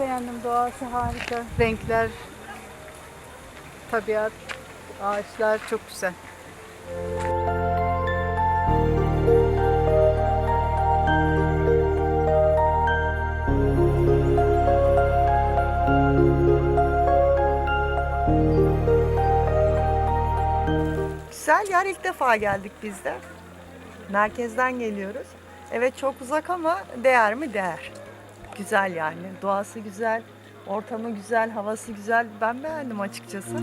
beğendim. Doğası harika. Renkler, tabiat, ağaçlar çok güzel. Güzel yer ilk defa geldik biz de. Merkezden geliyoruz. Evet çok uzak ama değer mi? Değer. Güzel yani. Doğası güzel, ortamı güzel, havası güzel. Ben beğendim açıkçası.